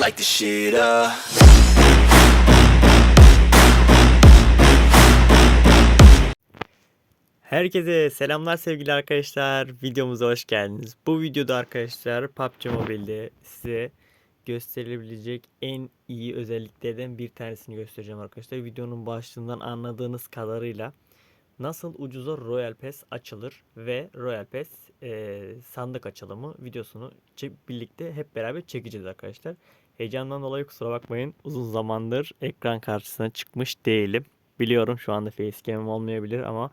light the shit up. Herkese selamlar sevgili arkadaşlar. Videomuza hoş geldiniz. Bu videoda arkadaşlar PUBG Mobile'de size gösterilebilecek en iyi özelliklerden bir tanesini göstereceğim arkadaşlar. Videonun başlığından anladığınız kadarıyla nasıl ucuza Royal Pass açılır ve Royal Pass e, sandık açılımı videosunu birlikte hep beraber çekeceğiz arkadaşlar. Heyecandan dolayı kusura bakmayın. Uzun zamandır ekran karşısına çıkmış değilim. Biliyorum şu anda facecam'im olmayabilir ama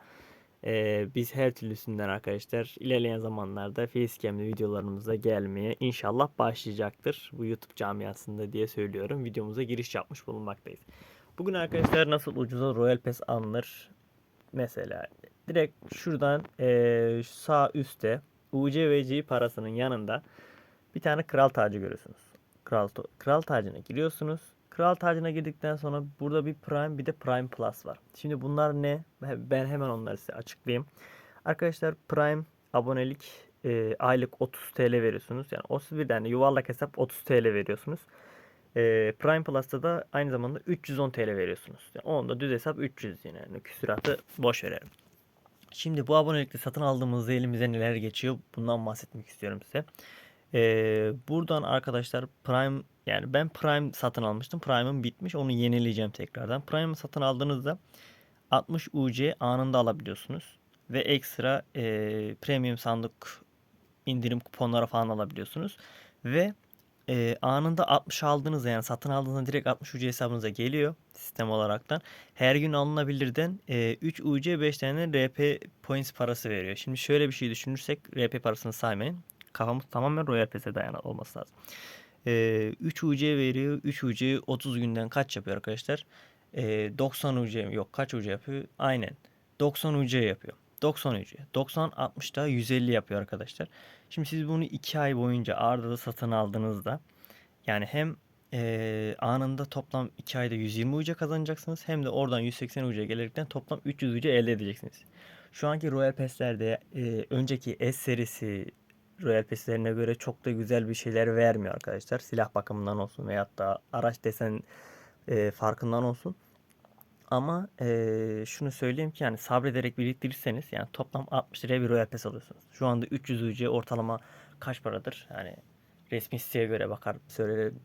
ee, biz her türlüsünden arkadaşlar ilerleyen zamanlarda facecam'li videolarımıza gelmeye inşallah başlayacaktır. Bu YouTube camiasında diye söylüyorum. Videomuza giriş yapmış bulunmaktayız. Bugün arkadaşlar nasıl ucuza Royal Pass alınır? Mesela direkt şuradan şu sağ üstte UCVC parasının yanında bir tane kral tacı görüyorsunuz. Kral, kral tacına giriyorsunuz. Kral tacına girdikten sonra burada bir Prime bir de Prime Plus var. Şimdi bunlar ne? Ben hemen onları size açıklayayım. Arkadaşlar Prime abonelik e, aylık 30 TL veriyorsunuz. Yani 31 tane yuvarlak hesap 30 TL veriyorsunuz. E, Prime Plus'ta da aynı zamanda 310 TL veriyorsunuz. Yani onda düz hesap 300 yine. Yani küsuratı boş verelim. Şimdi bu abonelikte satın aldığımızda elimize neler geçiyor? Bundan bahsetmek istiyorum size. Ee, buradan arkadaşlar Prime yani ben Prime satın almıştım. Prime'ım bitmiş. Onu yenileyeceğim tekrardan. Prime'ı satın aldığınızda 60 UC anında alabiliyorsunuz. Ve ekstra e, premium sandık indirim kuponları falan alabiliyorsunuz. Ve e, anında 60 aldığınızda yani satın aldığınızda direkt 60 UC hesabınıza geliyor sistem olaraktan. Her gün alınabilirden e, 3 UC 5 tane RP points parası veriyor. Şimdi şöyle bir şey düşünürsek RP parasını saymayın. Kafamız tamamen Royal Pass'e dayanan olması lazım. E, 3 UC veriyor. 3 UC 30 günden kaç yapıyor arkadaşlar? E, 90 UC yok kaç UC yapıyor? Aynen. 90 UC yapıyor. 90 UC. 90 60 daha 150 yapıyor arkadaşlar. Şimdi siz bunu 2 ay boyunca ardında satın aldığınızda yani hem e, anında toplam 2 ayda 120 UC kazanacaksınız hem de oradan 180 UC gelerekten toplam 300 UC elde edeceksiniz. Şu anki Royal Pass'lerde e, önceki S serisi Royal Pass'lerine göre çok da güzel bir şeyler vermiyor arkadaşlar. Silah bakımından olsun veyahut da araç desen e, farkından olsun. Ama e, şunu söyleyeyim ki yani sabrederek biriktirirseniz yani toplam 60 liraya bir Royal Pass alıyorsunuz. Şu anda 300 UC ortalama kaç paradır? Yani resmi siteye göre bakar söylerim.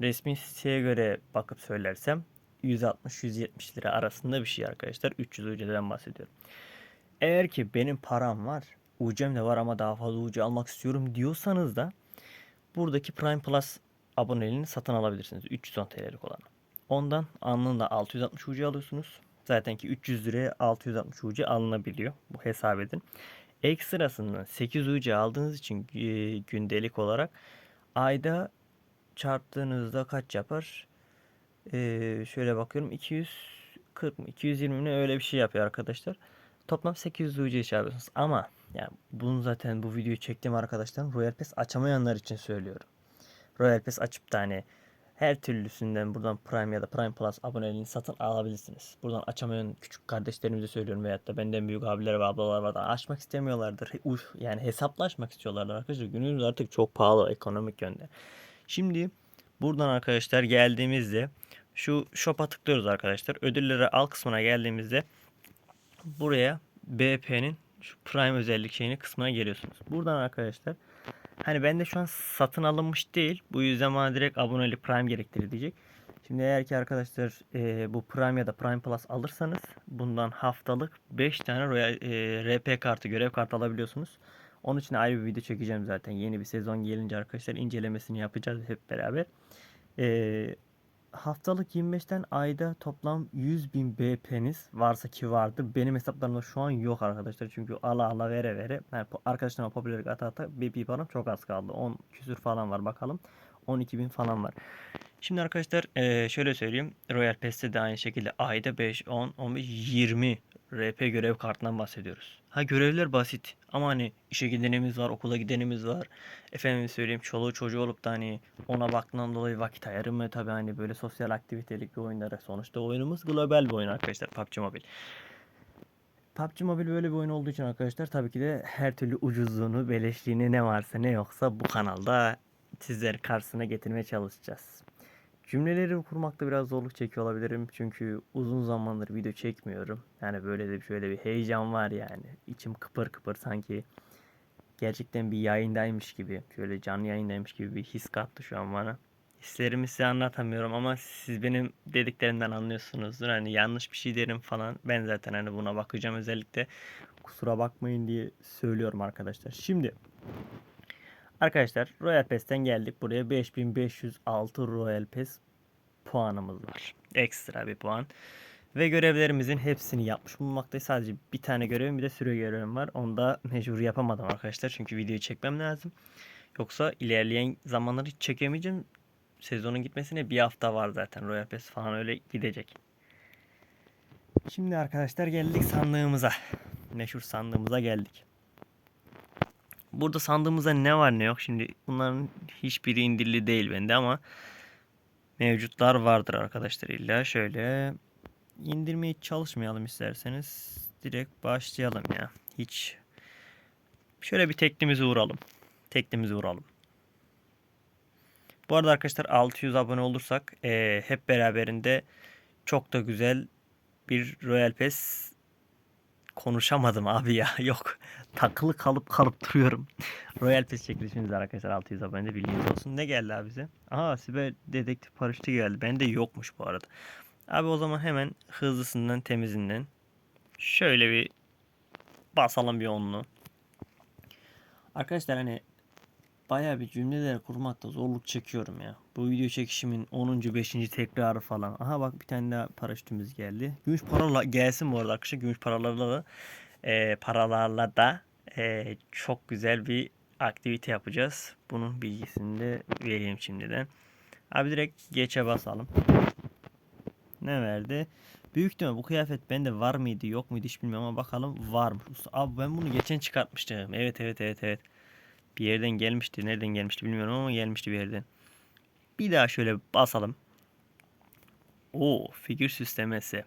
Resmi siteye göre bakıp söylersem 160-170 lira arasında bir şey arkadaşlar. 300 UC'den bahsediyorum. Eğer ki benim param var, UC'm de var ama daha fazla UC almak istiyorum diyorsanız da buradaki Prime Plus aboneliğini satın alabilirsiniz. 310 TL'lik olanı. Ondan anında 660 UC alıyorsunuz. Zaten ki 300 liraya 660 UC alınabiliyor. Bu hesap edin. Ekstrasından 8 UC aldığınız için e, gündelik olarak ayda çarptığınızda kaç yapar? Ee, şöyle bakıyorum 240 mı 220 mi öyle bir şey yapıyor arkadaşlar. Toplam 800 UC çarpıyorsunuz ama yani bunu zaten bu videoyu çektiğim arkadaşlar Royal Pass açamayanlar için söylüyorum. Royal Pass açıp da hani her türlüsünden buradan Prime ya da Prime Plus aboneliğini satın alabilirsiniz. Buradan açamayan küçük kardeşlerimize söylüyorum veyahut da benden büyük abiler ve ablalar var da açmak istemiyorlardır. Yani hesapla açmak istiyorlardır arkadaşlar. Günümüz artık çok pahalı ekonomik yönde. Şimdi buradan arkadaşlar geldiğimizde şu shop'a tıklıyoruz arkadaşlar. Ödülleri al kısmına geldiğimizde buraya BP'nin şu Prime özellik şeyini kısmına geliyorsunuz. Buradan arkadaşlar hani bende şu an satın alınmış değil. Bu yüzden bana direkt abonelik Prime gerektirir diyecek. Şimdi eğer ki arkadaşlar e, bu Prime ya da Prime Plus alırsanız bundan haftalık 5 tane Royal, e, RP kartı görev kartı alabiliyorsunuz. Onun için ayrı bir video çekeceğim zaten. Yeni bir sezon gelince arkadaşlar incelemesini yapacağız hep beraber. E, haftalık 25'ten ayda toplam 100 bin BP'niz varsa ki vardı. Benim hesaplarımda şu an yok arkadaşlar. Çünkü ala ala vere vere. Yani arkadaşlarıma popülerlik ata ata BP param çok az kaldı. 10 küsür falan var bakalım. 12 bin falan var. Şimdi arkadaşlar şöyle söyleyeyim. Royal Pass'te de aynı şekilde ayda 5, 10, 15, 20 RP görev kartından bahsediyoruz. Ha görevler basit ama hani işe gidenimiz var, okula gidenimiz var. Efendim söyleyeyim çoluğu çocuğu olup da hani ona baktığından dolayı vakit ayırmıyor tabii hani böyle sosyal aktivitelik bir oyunlara. Sonuçta oyunumuz global bir oyun arkadaşlar PUBG Mobile. PUBG Mobile böyle bir oyun olduğu için arkadaşlar tabii ki de her türlü ucuzluğunu, beleşliğini ne varsa ne yoksa bu kanalda sizleri karşısına getirmeye çalışacağız. Cümleleri kurmakta biraz zorluk çekiyor olabilirim çünkü uzun zamandır video çekmiyorum. Yani böyle de şöyle bir heyecan var yani. İçim kıpır kıpır sanki gerçekten bir yayındaymış gibi, şöyle canlı yayındaymış gibi bir his kattı şu an bana. Hislerimi size anlatamıyorum ama siz benim dediklerimden anlıyorsunuzdur. Hani yanlış bir şey derim falan. Ben zaten hani buna bakacağım özellikle. Kusura bakmayın diye söylüyorum arkadaşlar. Şimdi arkadaşlar Royal Pass'ten geldik. Buraya 5506 Royal Pass puanımız var. Ekstra bir puan. Ve görevlerimizin hepsini yapmış bulunmaktayız. Sadece bir tane görevim bir de süre görevim var. Onu da mecbur yapamadım arkadaşlar. Çünkü videoyu çekmem lazım. Yoksa ilerleyen zamanları hiç çekemeyeceğim. Sezonun gitmesine bir hafta var zaten. Royal Pass falan öyle gidecek. Şimdi arkadaşlar geldik sandığımıza. Meşhur sandığımıza geldik. Burada sandığımızda ne var ne yok. Şimdi bunların hiçbiri indirili değil bende ama mevcutlar vardır arkadaşlar illa. Şöyle indirmeye çalışmayalım isterseniz. Direkt başlayalım ya. Hiç şöyle bir teklimizi vuralım. Teklimizi vuralım. Bu arada arkadaşlar 600 abone olursak eee, hep beraberinde çok da güzel bir Royal Pass konuşamadım abi ya. Yok. Takılı kalıp kalıp duruyorum. Royal Pass çekilişimiz var arkadaşlar 600 abonede bilginiz olsun. Ne geldi abi bize? Aha Siber Dedektif Paraşütü geldi. Bende yokmuş bu arada. Abi o zaman hemen hızlısından temizinden şöyle bir basalım bir onlu. Arkadaşlar hani bayağı bir cümleler kurmakta zorluk çekiyorum ya. Bu video çekişimin 10. 5. tekrarı falan. Aha bak bir tane daha paraşütümüz geldi. Gümüş paralarla gelsin bu arada arkadaşlar. Gümüş paralarla da e, paralarla da e, çok güzel bir aktivite yapacağız. Bunun bilgisini de vereyim şimdiden. Abi direkt geçe basalım. Ne verdi? Büyük ihtimal bu kıyafet bende var mıydı yok muydu hiç bilmiyorum ama bakalım varmış. Usta, Abi ben bunu geçen çıkartmıştım. Evet evet evet evet. Bir yerden gelmişti. Nereden gelmişti bilmiyorum ama gelmişti bir yerden. Bir daha şöyle basalım. O figür süslemesi.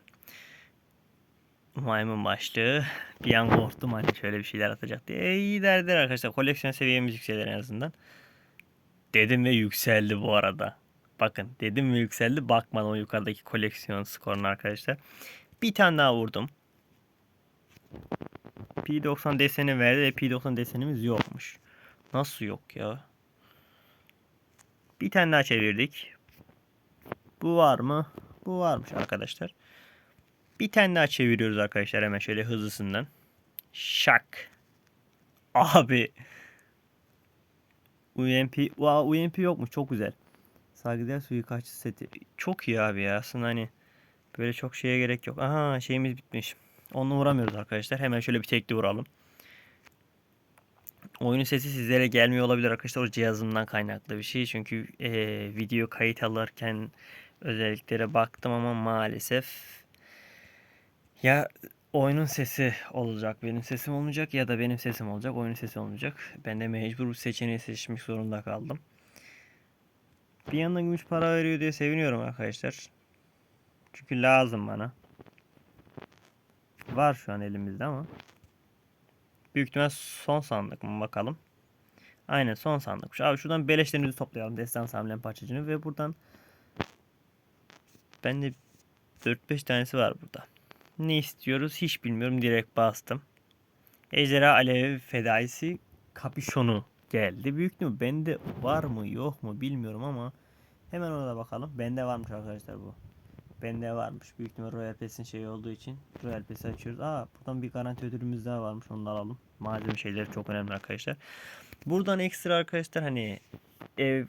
Maymun başlığı. Bir an korktum hani şöyle bir şeyler atacak diye. E, derler arkadaşlar. Koleksiyon seviyemiz yükselir en azından. Dedim ve yükseldi bu arada. Bakın dedim ve yükseldi. Bakmadım o yukarıdaki koleksiyon skoruna arkadaşlar. Bir tane daha vurdum. P90 deseni verdi ve P90 desenimiz yokmuş. Nasıl yok ya? Bir tane daha çevirdik. Bu var mı? Bu varmış arkadaşlar. Bir tane daha çeviriyoruz arkadaşlar hemen şöyle hızlısından. Şak. Abi. UMP. Wow, UMP yokmuş. Çok güzel. Saygıdeğer suikastçı seti. Çok iyi abi ya. Aslında hani böyle çok şeye gerek yok. Aha şeyimiz bitmiş. Onunla vuramıyoruz arkadaşlar. Hemen şöyle bir tekli vuralım. Oyunun sesi sizlere gelmiyor olabilir arkadaşlar. O cihazımdan kaynaklı bir şey. Çünkü eee, video kayıt alırken özelliklere baktım ama maalesef ya oyunun sesi olacak, benim sesim olmayacak ya da benim sesim olacak, oyunun sesi olmayacak. Ben de mecbur bu seçeneği seçmek zorunda kaldım. Bir yandan gümüş para veriyor diye seviniyorum arkadaşlar. Çünkü lazım bana. Var şu an elimizde ama. Büyük ihtimal son sandık mı bakalım. Aynen son sandıkmış. Abi şuradan beleşlerimizi toplayalım. Destans hamlem parçacını ve buradan ben de 4-5 tanesi var burada. Ne istiyoruz hiç bilmiyorum. Direkt bastım. Ejderha Alev Fedaisi Kapüşonu geldi. Büyük ihtimal bende var mı yok mu bilmiyorum ama hemen ona da bakalım. Bende varmış arkadaşlar bu. Bende varmış. Büyük ihtimal Royal Pass'in şeyi olduğu için Royal Pass'i açıyoruz. Aa buradan bir garanti ödülümüz daha varmış. Onu da alalım. Malzeme şeyleri çok önemli arkadaşlar. Buradan ekstra arkadaşlar hani ev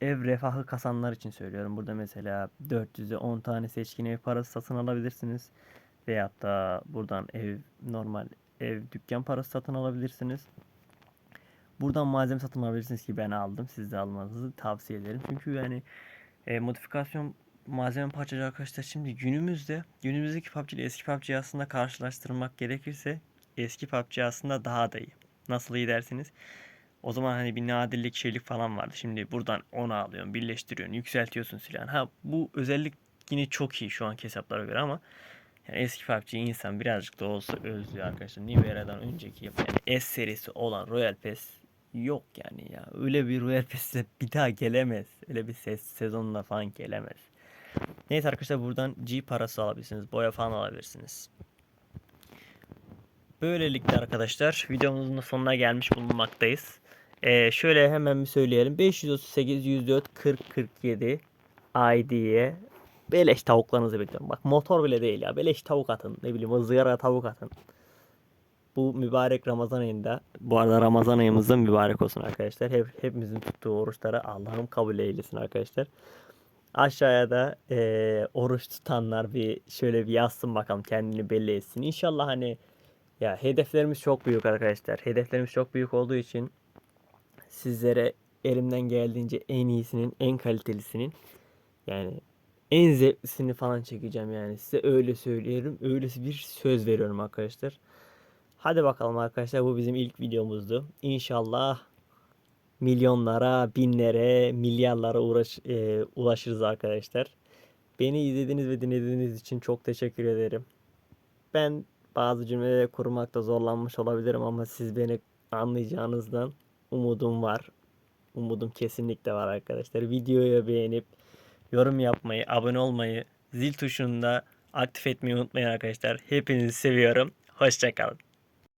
ev refahı kasanlar için söylüyorum. Burada mesela 400'e 10 tane seçkin ev parası satın alabilirsiniz. Veyahut da buradan ev normal ev dükkan parası satın alabilirsiniz. Buradan malzeme satın alabilirsiniz ki ben aldım. Siz de almanızı tavsiye ederim. Çünkü yani e, modifikasyon malzeme parçacı arkadaşlar şimdi günümüzde günümüzdeki PUBG ile eski PUBG aslında karşılaştırmak gerekirse eski PUBG aslında daha da iyi. Nasıl iyi dersiniz? O zaman hani bir nadirlik şeylik falan vardı. Şimdi buradan onu alıyorsun, birleştiriyorsun, yükseltiyorsun silahını. Ha bu özellik yine çok iyi şu anki hesaplara göre ama yani eski PUBG insan birazcık da olsa özlüyor arkadaşlar. Nivera'dan önceki yani S serisi olan Royal Pass yok yani ya. Öyle bir Royal Pass'e bir daha gelemez. Öyle bir ses sezonla falan gelemez. Neyse arkadaşlar buradan G parası alabilirsiniz. Boya falan alabilirsiniz. Böylelikle arkadaşlar videomuzun da sonuna gelmiş bulunmaktayız. Ee, şöyle hemen bir söyleyelim. 538 104 40 47 ID'ye beleş tavuklarınızı bekliyorum. Bak motor bile değil ya. Beleş tavuk atın. Ne bileyim ızgara tavuk atın. Bu mübarek Ramazan ayında. Bu arada Ramazan ayımız da mübarek olsun arkadaşlar. Hep, hepimizin tuttuğu oruçları Allah'ım kabul eylesin arkadaşlar. Aşağıya da eee, oruç tutanlar bir şöyle bir yazsın bakalım kendini belli etsin. İnşallah hani ya hedeflerimiz çok büyük arkadaşlar. Hedeflerimiz çok büyük olduğu için sizlere elimden geldiğince en iyisinin, en kalitelisinin yani en zevklisini falan çekeceğim yani. Size öyle söylüyorum. Öylesi bir söz veriyorum arkadaşlar. Hadi bakalım arkadaşlar bu bizim ilk videomuzdu. İnşallah milyonlara, binlere, milyarlara uğraş, e, ulaşırız arkadaşlar. Beni izlediğiniz ve dinlediğiniz için çok teşekkür ederim. Ben bazı cümleleri kurmakta zorlanmış olabilirim ama siz beni anlayacağınızdan umudum var. Umudum kesinlikle var arkadaşlar. Videoyu beğenip yorum yapmayı, abone olmayı, zil tuşunu da aktif etmeyi unutmayın arkadaşlar. Hepinizi seviyorum. Hoşçakalın.